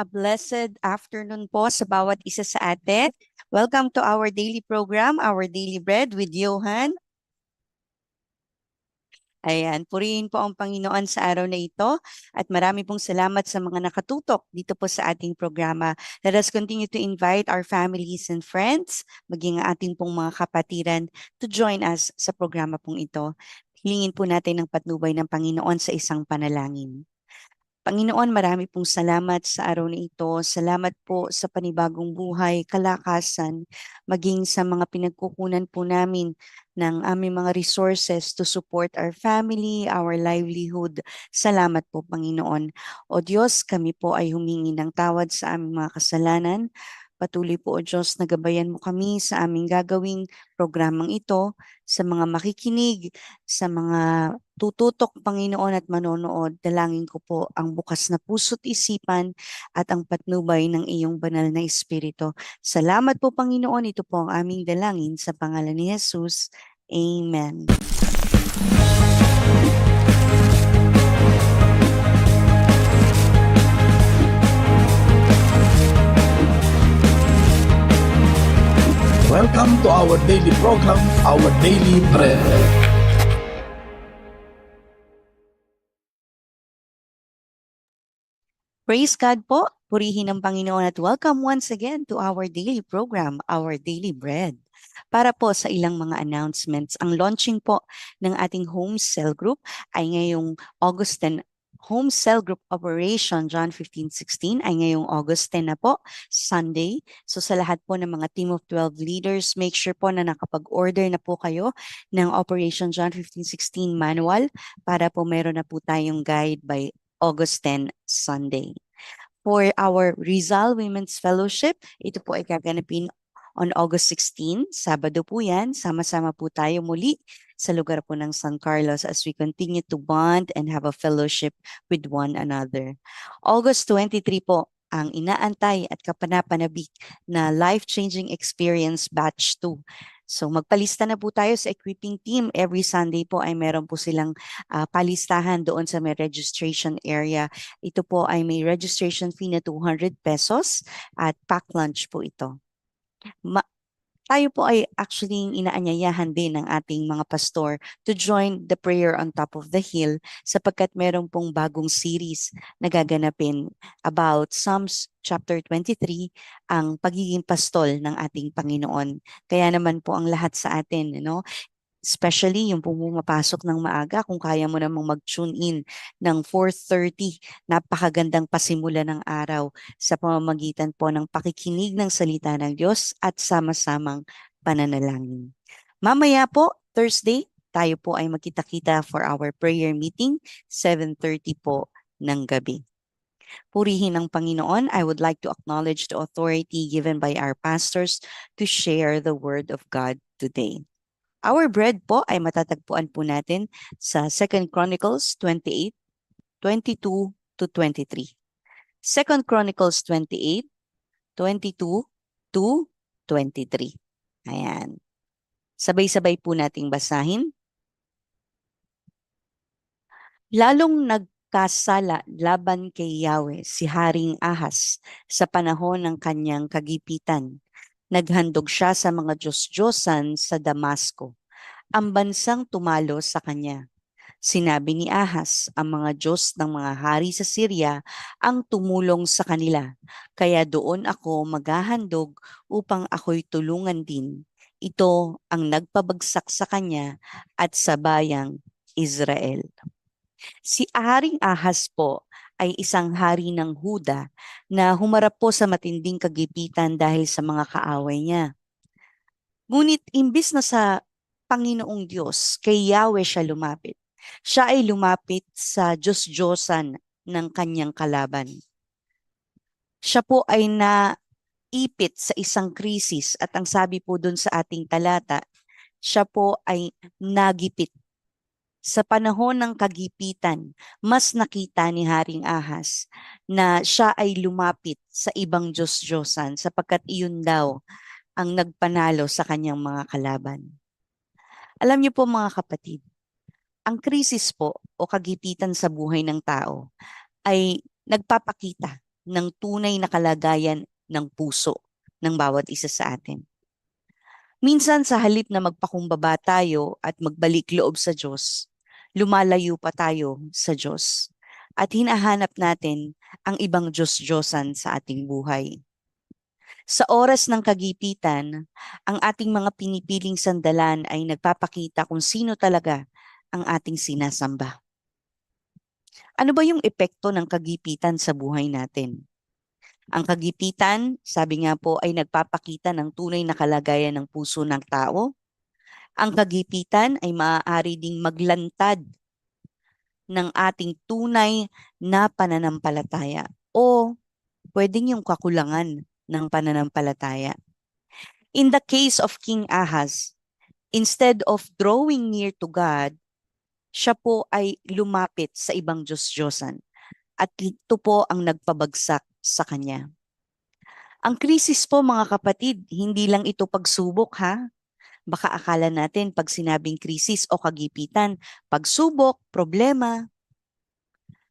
A blessed afternoon po sa bawat isa sa atin. Welcome to our daily program, Our Daily Bread with Johan. Ayan, purihin po ang Panginoon sa araw na ito at marami pong salamat sa mga nakatutok dito po sa ating programa. Let us continue to invite our families and friends, maging ating pong mga kapatiran to join us sa programa pong ito. Hilingin po natin ang patnubay ng Panginoon sa isang panalangin. Panginoon, marami pong salamat sa araw na ito. Salamat po sa panibagong buhay, kalakasan, maging sa mga pinagkukunan po namin ng aming mga resources to support our family, our livelihood. Salamat po, Panginoon. O Diyos, kami po ay humingi ng tawad sa aming mga kasalanan. Patuloy po, O Diyos, nagabayan mo kami sa aming gagawing programang ito, sa mga makikinig, sa mga tututok, Panginoon, at manonood. Dalangin ko po ang bukas na puso't isipan at ang patnubay ng iyong banal na Espiritu. Salamat po, Panginoon. Ito po ang aming dalangin sa pangalan ni Jesus. Amen. Welcome to our daily program, Our Daily Bread. Praise God po. Purihin ang Panginoon at welcome once again to our daily program, Our Daily Bread. Para po sa ilang mga announcements, ang launching po ng ating home cell group ay ngayong August 10 Home Cell Group Operation John 1516 ay ngayong August 10 na po, Sunday. So sa lahat po ng mga team of 12 leaders, make sure po na nakapag-order na po kayo ng Operation John 1516 manual para po meron na po tayong guide by August 10, Sunday. For our Rizal Women's Fellowship, ito po ay gaganapin on August 16, Sabado po yan. Sama-sama po tayo muli sa lugar po ng San Carlos as we continue to bond and have a fellowship with one another. August 23 po ang inaantay at kapanapanabik na life-changing experience batch 2. So magpalista na po tayo sa equipping team. Every Sunday po ay meron po silang ah, palistahan doon sa may registration area. Ito po ay may registration fee na 200 pesos at pack lunch po ito. Ma- tayo po ay actually inaanyayahan din ng ating mga pastor to join the prayer on top of the hill sapagkat meron pong bagong series na gaganapin about Psalms chapter 23 ang pagiging pastol ng ating Panginoon. Kaya naman po ang lahat sa atin, no? Especially yung pumapasok ng maaga, kung kaya mo namang mag-tune in ng 4.30, napakagandang pasimula ng araw sa pamamagitan po ng pakikinig ng salita ng Diyos at sama-samang pananalangin. Mamaya po, Thursday, tayo po ay magkita-kita for our prayer meeting, 7.30 po ng gabi. Purihin ang Panginoon, I would like to acknowledge the authority given by our pastors to share the Word of God today. Our bread po ay matatagpuan po natin sa 2 Chronicles 28, 22 to 23. 2 Chronicles 28, 22 to 23. Ayan. Sabay-sabay po nating basahin. Lalong nagkasala laban kay Yahweh si Haring Ahas sa panahon ng kanyang kagipitan Naghandog siya sa mga Diyos-Diyosan sa Damasco. Ang bansang tumalo sa kanya. Sinabi ni Ahas, ang mga Diyos ng mga hari sa Syria ang tumulong sa kanila. Kaya doon ako maghahandog upang ako'y tulungan din. Ito ang nagpabagsak sa kanya at sa bayang Israel. Si Haring Ahas po ay isang hari ng Huda na humarap po sa matinding kagipitan dahil sa mga kaaway niya. Ngunit imbis na sa Panginoong Diyos, kay Yahweh siya lumapit. Siya ay lumapit sa Diyos-Diyosan ng kanyang kalaban. Siya po ay naipit sa isang krisis at ang sabi po dun sa ating talata, siya po ay nagipit sa panahon ng kagipitan, mas nakita ni Haring Ahas na siya ay lumapit sa ibang Diyos-Diyosan sapagkat iyon daw ang nagpanalo sa kanyang mga kalaban. Alam niyo po mga kapatid, ang krisis po o kagipitan sa buhay ng tao ay nagpapakita ng tunay na kalagayan ng puso ng bawat isa sa atin. Minsan sa halip na magpakumbaba tayo at magbalik loob sa Diyos, lumalayo pa tayo sa Diyos at hinahanap natin ang ibang Diyos-Diyosan sa ating buhay. Sa oras ng kagipitan, ang ating mga pinipiling sandalan ay nagpapakita kung sino talaga ang ating sinasamba. Ano ba yung epekto ng kagipitan sa buhay natin? Ang kagipitan, sabi nga po, ay nagpapakita ng tunay na kalagayan ng puso ng tao. Ang kagipitan ay maaari ding maglantad ng ating tunay na pananampalataya o pwedeng yung kakulangan ng pananampalataya. In the case of King Ahaz, instead of drawing near to God, siya po ay lumapit sa ibang Diyos-Diyosan at ito po ang nagpabagsak sa kanya. Ang krisis po mga kapatid, hindi lang ito pagsubok ha. Baka akala natin pag sinabing krisis o kagipitan, pagsubok, problema.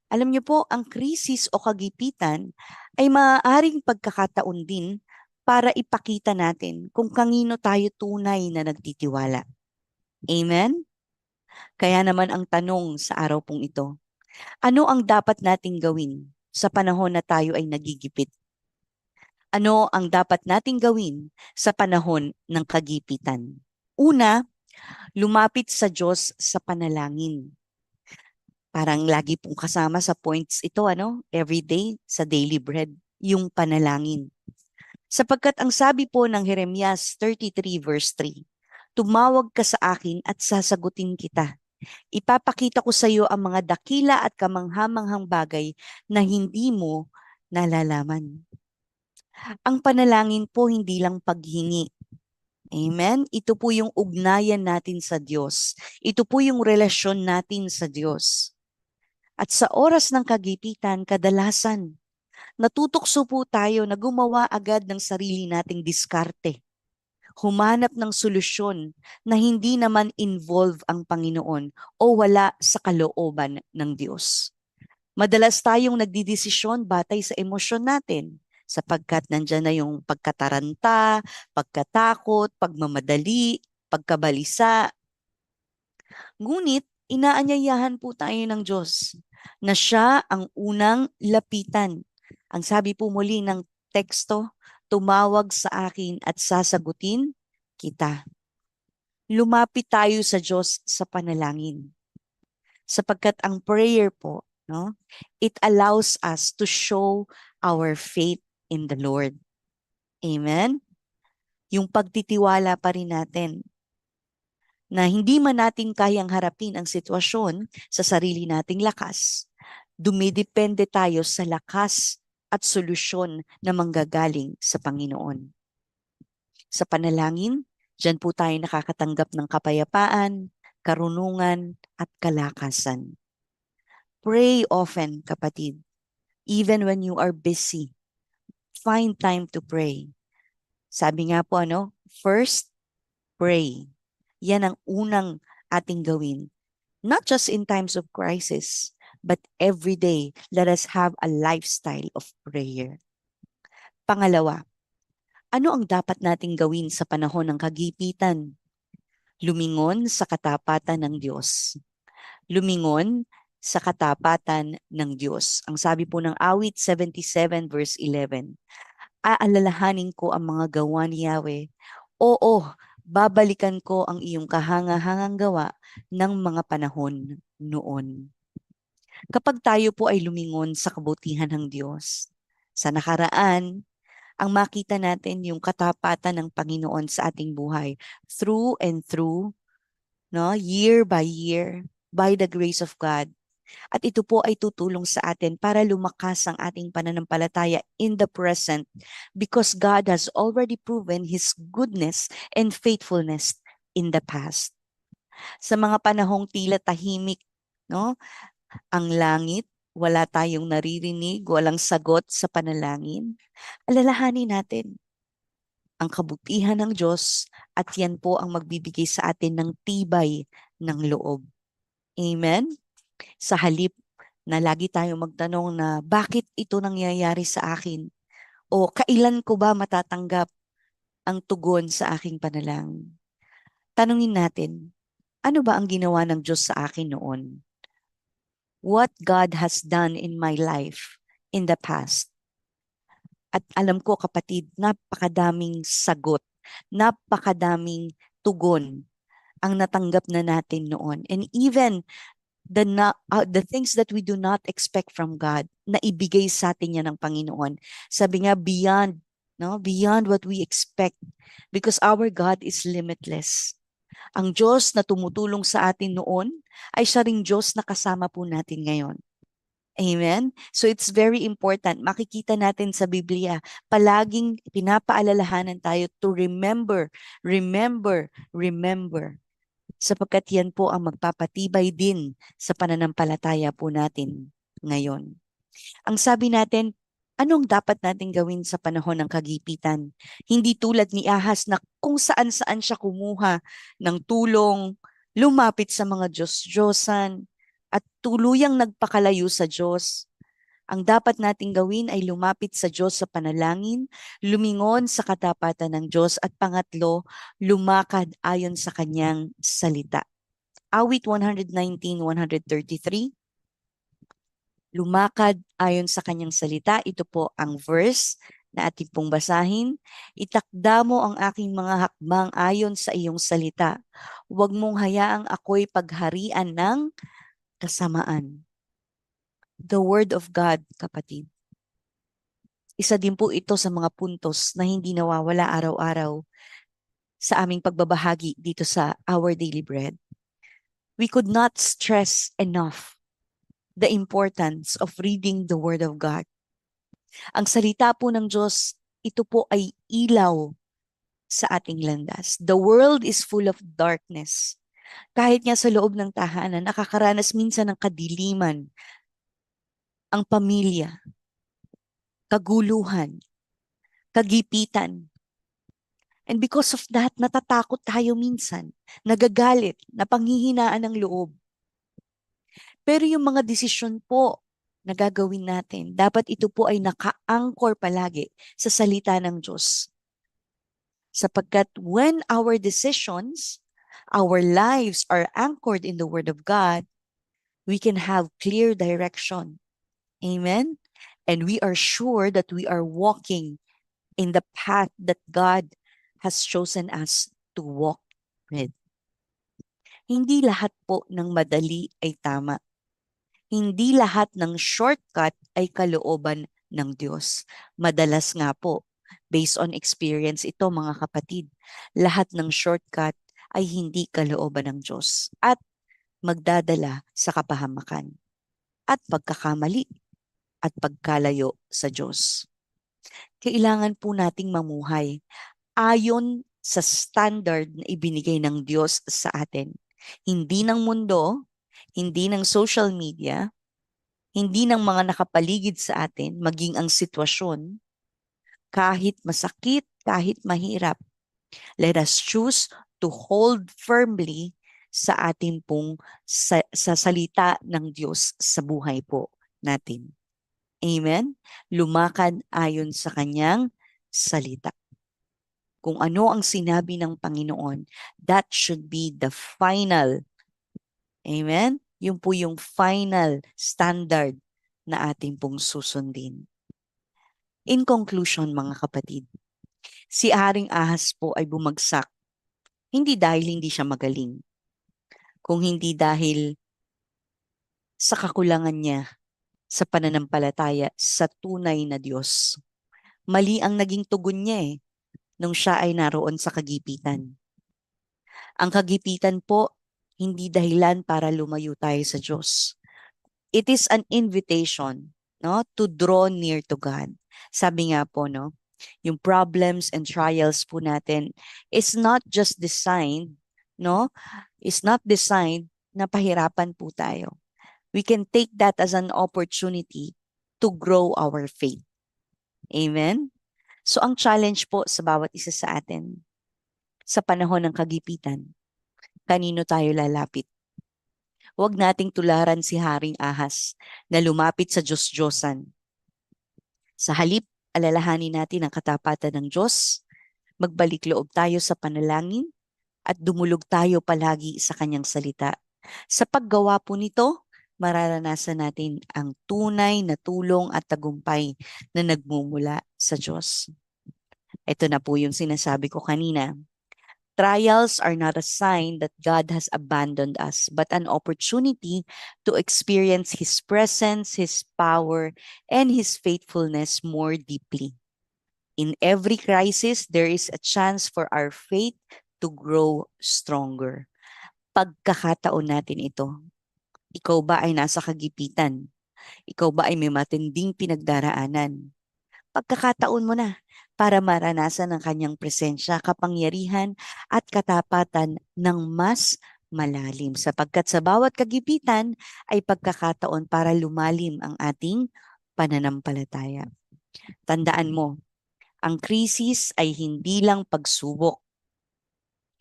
Alam niyo po, ang krisis o kagipitan ay maaaring pagkakataon din para ipakita natin kung kanino tayo tunay na nagtitiwala. Amen? Kaya naman ang tanong sa araw pong ito, ano ang dapat nating gawin sa panahon na tayo ay nagigipit? Ano ang dapat nating gawin sa panahon ng kagipitan? Una, lumapit sa Diyos sa panalangin. Parang lagi pong kasama sa points ito, ano? Every day sa daily bread, yung panalangin. Sapagkat ang sabi po ng Jeremias 33 verse 3, Tumawag ka sa akin at sasagutin kita. Ipapakita ko sa iyo ang mga dakila at kamanghamanghang bagay na hindi mo nalalaman. Ang panalangin po hindi lang paghingi. Amen? Ito po yung ugnayan natin sa Diyos. Ito po yung relasyon natin sa Diyos. At sa oras ng kagipitan, kadalasan, natutokso po tayo na gumawa agad ng sarili nating diskarte. Humanap ng solusyon na hindi naman involve ang Panginoon o wala sa kalooban ng Diyos. Madalas tayong nagdidesisyon batay sa emosyon natin sapagkat nandyan na yung pagkataranta, pagkatakot, pagmamadali, pagkabalisa. Ngunit inaanyayahan po tayo ng Diyos na siya ang unang lapitan. Ang sabi po muli ng teksto, tumawag sa akin at sasagutin kita. Lumapit tayo sa Diyos sa panalangin. Sapagkat ang prayer po, no, it allows us to show our faith in the Lord. Amen? Yung pagtitiwala pa rin natin na hindi man natin kayang harapin ang sitwasyon sa sarili nating lakas, dumidepende tayo sa lakas at solusyon na manggagaling sa Panginoon. Sa panalangin, dyan po tayo nakakatanggap ng kapayapaan, karunungan, at kalakasan. Pray often, kapatid. Even when you are busy, find time to pray. Sabi nga po, ano, first, pray. Yan ang unang ating gawin. Not just in times of crisis, but every day, let us have a lifestyle of prayer. Pangalawa, ano ang dapat nating gawin sa panahon ng kagipitan? Lumingon sa katapatan ng Diyos. Lumingon sa katapatan ng Diyos. Ang sabi po ng awit 77 verse 11, Aalalahanin ko ang mga gawa ni Yahweh. Oo, babalikan ko ang iyong kahangahangang gawa ng mga panahon noon. Kapag tayo po ay lumingon sa kabutihan ng Diyos, sa nakaraan, ang makita natin yung katapatan ng Panginoon sa ating buhay through and through, no, year by year, by the grace of God. At ito po ay tutulong sa atin para lumakas ang ating pananampalataya in the present because God has already proven His goodness and faithfulness in the past. Sa mga panahong tila tahimik, no, ang langit, wala tayong naririnig, walang sagot sa panalangin, alalahanin natin ang kabutihan ng Diyos at yan po ang magbibigay sa atin ng tibay ng loob. Amen? Sa halip na lagi tayong magtanong na bakit ito nangyayari sa akin? O kailan ko ba matatanggap ang tugon sa aking panalangin? Tanungin natin, ano ba ang ginawa ng Diyos sa akin noon? What God has done in my life in the past? At alam ko kapatid, napakadaming sagot, napakadaming tugon ang natanggap na natin noon. And even the na, uh, the things that we do not expect from God na ibigay sa atin niya ng Panginoon. Sabi nga beyond no beyond what we expect because our God is limitless. Ang Diyos na tumutulong sa atin noon ay siya ring Diyos na kasama po natin ngayon. Amen? So it's very important. Makikita natin sa Biblia, palaging pinapaalalahanan tayo to remember, remember, remember sapagkat yan po ang magpapatibay din sa pananampalataya po natin ngayon. Ang sabi natin, anong dapat natin gawin sa panahon ng kagipitan? Hindi tulad ni Ahas na kung saan-saan siya kumuha ng tulong, lumapit sa mga Diyos-Diyosan, at tuluyang nagpakalayo sa Diyos. Ang dapat nating gawin ay lumapit sa Diyos sa panalangin, lumingon sa katapatan ng Diyos at pangatlo, lumakad ayon sa kanyang salita. Awit 119-133 Lumakad ayon sa kanyang salita. Ito po ang verse na ating pong basahin. Itakda mo ang aking mga hakbang ayon sa iyong salita. Huwag mong hayaang ako'y pagharian ng kasamaan the Word of God, kapatid. Isa din po ito sa mga puntos na hindi nawawala araw-araw sa aming pagbabahagi dito sa Our Daily Bread. We could not stress enough the importance of reading the Word of God. Ang salita po ng Diyos, ito po ay ilaw sa ating landas. The world is full of darkness. Kahit nga sa loob ng tahanan, nakakaranas minsan ng kadiliman, ang pamilya, kaguluhan, kagipitan. And because of that, natatakot tayo minsan, nagagalit, napanghihinaan ng loob. Pero yung mga desisyon po na gagawin natin, dapat ito po ay naka-anchor palagi sa salita ng Diyos. Sapagkat when our decisions, our lives are anchored in the Word of God, we can have clear direction Amen. And we are sure that we are walking in the path that God has chosen us to walk with. Hindi lahat po ng madali ay tama. Hindi lahat ng shortcut ay kalooban ng Diyos. Madalas nga po, based on experience ito mga kapatid, lahat ng shortcut ay hindi kalooban ng Diyos at magdadala sa kapahamakan at pagkakamali at pagkalayo sa Diyos. Kailangan po nating mamuhay ayon sa standard na ibinigay ng Diyos sa atin. Hindi ng mundo, hindi ng social media, hindi ng mga nakapaligid sa atin, maging ang sitwasyon, kahit masakit, kahit mahirap. Let us choose to hold firmly sa ating pong sa, sa salita ng Diyos sa buhay po natin. Amen? Lumakad ayon sa kanyang salita. Kung ano ang sinabi ng Panginoon, that should be the final. Amen? Yung po yung final standard na ating pong susundin. In conclusion mga kapatid, si Aring Ahas po ay bumagsak hindi dahil hindi siya magaling, kung hindi dahil sa kakulangan niya sa pananampalataya sa tunay na Diyos. Mali ang naging tugon niya eh, nung siya ay naroon sa kagipitan. Ang kagipitan po, hindi dahilan para lumayo tayo sa Diyos. It is an invitation no, to draw near to God. Sabi nga po, no, yung problems and trials po natin is not just designed, no, is not designed na pahirapan po tayo we can take that as an opportunity to grow our faith. Amen? So ang challenge po sa bawat isa sa atin, sa panahon ng kagipitan, kanino tayo lalapit? Huwag nating tularan si Haring Ahas na lumapit sa Diyos-Diyosan. Sa halip, alalahanin natin ang katapatan ng Diyos, magbalik loob tayo sa panalangin, at dumulog tayo palagi sa kanyang salita. Sa paggawa po nito, mararanasan natin ang tunay na tulong at tagumpay na nagmumula sa Diyos. Ito na po yung sinasabi ko kanina. Trials are not a sign that God has abandoned us, but an opportunity to experience His presence, His power, and His faithfulness more deeply. In every crisis, there is a chance for our faith to grow stronger. Pagkakataon natin ito. Ikaw ba ay nasa kagipitan? Ikaw ba ay may matinding pinagdaraanan? Pagkakataon mo na para maranasan ang kanyang presensya, kapangyarihan at katapatan ng mas malalim sapagkat sa bawat kagipitan ay pagkakataon para lumalim ang ating pananampalataya. Tandaan mo, ang krisis ay hindi lang pagsubok.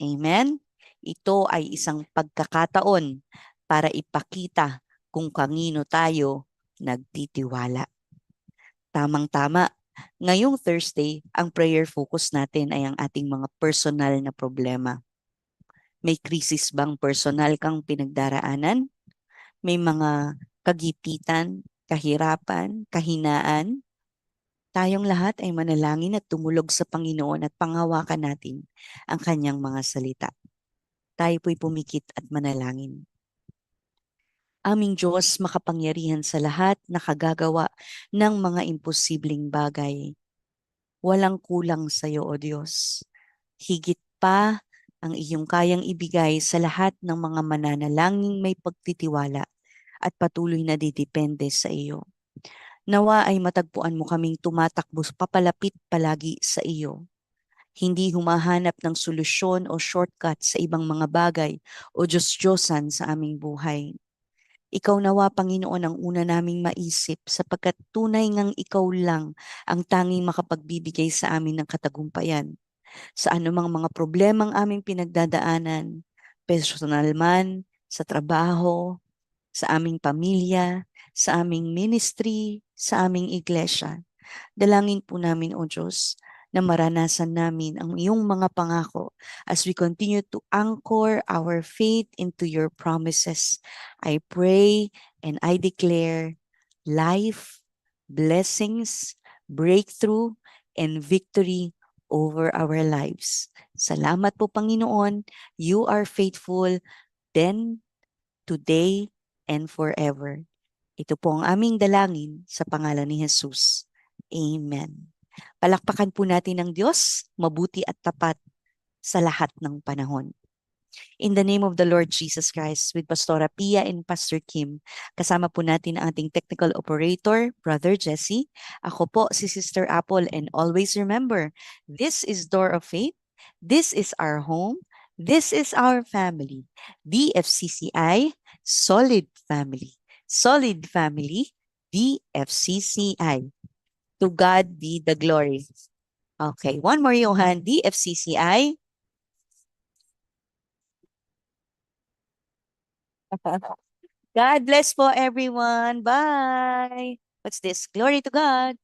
Amen? Ito ay isang pagkakataon para ipakita kung kanino tayo nagtitiwala. Tamang-tama. Ngayong Thursday, ang prayer focus natin ay ang ating mga personal na problema. May krisis bang personal kang pinagdaraanan? May mga kagipitan, kahirapan, kahinaan? Tayong lahat ay manalangin at tumulog sa Panginoon at panghawakan natin ang kanyang mga salita. Tayo po'y pumikit at manalangin. Aming Diyos, makapangyarihan sa lahat, nakagagawa ng mga imposibleng bagay. Walang kulang sa iyo, O Diyos. Higit pa ang iyong kayang ibigay sa lahat ng mga mananalangin may pagtitiwala at patuloy na didepende sa iyo. Nawa ay matagpuan mo kaming tumatakbo papalapit palagi sa iyo. Hindi humahanap ng solusyon o shortcut sa ibang mga bagay o Diyos-Diyosan sa aming buhay. Ikaw nawa, Panginoon, ang una naming maisip sapagkat tunay ngang ikaw lang ang tanging makapagbibigay sa amin ng katagumpayan. Sa anumang mga problemang aming pinagdadaanan, personal man, sa trabaho, sa aming pamilya, sa aming ministry, sa aming iglesia. Dalangin po namin, O Diyos, na maranasan namin ang iyong mga pangako as we continue to anchor our faith into your promises. I pray and I declare life, blessings, breakthrough, and victory over our lives. Salamat po Panginoon. You are faithful then, today, and forever. Ito po ang aming dalangin sa pangalan ni Jesus. Amen. Palakpakan po natin ng Diyos, mabuti at tapat sa lahat ng panahon. In the name of the Lord Jesus Christ, with Pastora Pia and Pastor Kim, kasama po natin ang ating technical operator, Brother Jesse. Ako po si Sister Apple and always remember, this is Door of Faith, this is our home, this is our family. DFCCI, Solid Family. Solid Family, DFCCI. To God be the glory. Okay, one more Johan, DFCCI. God bless po everyone. Bye. What's this? Glory to God.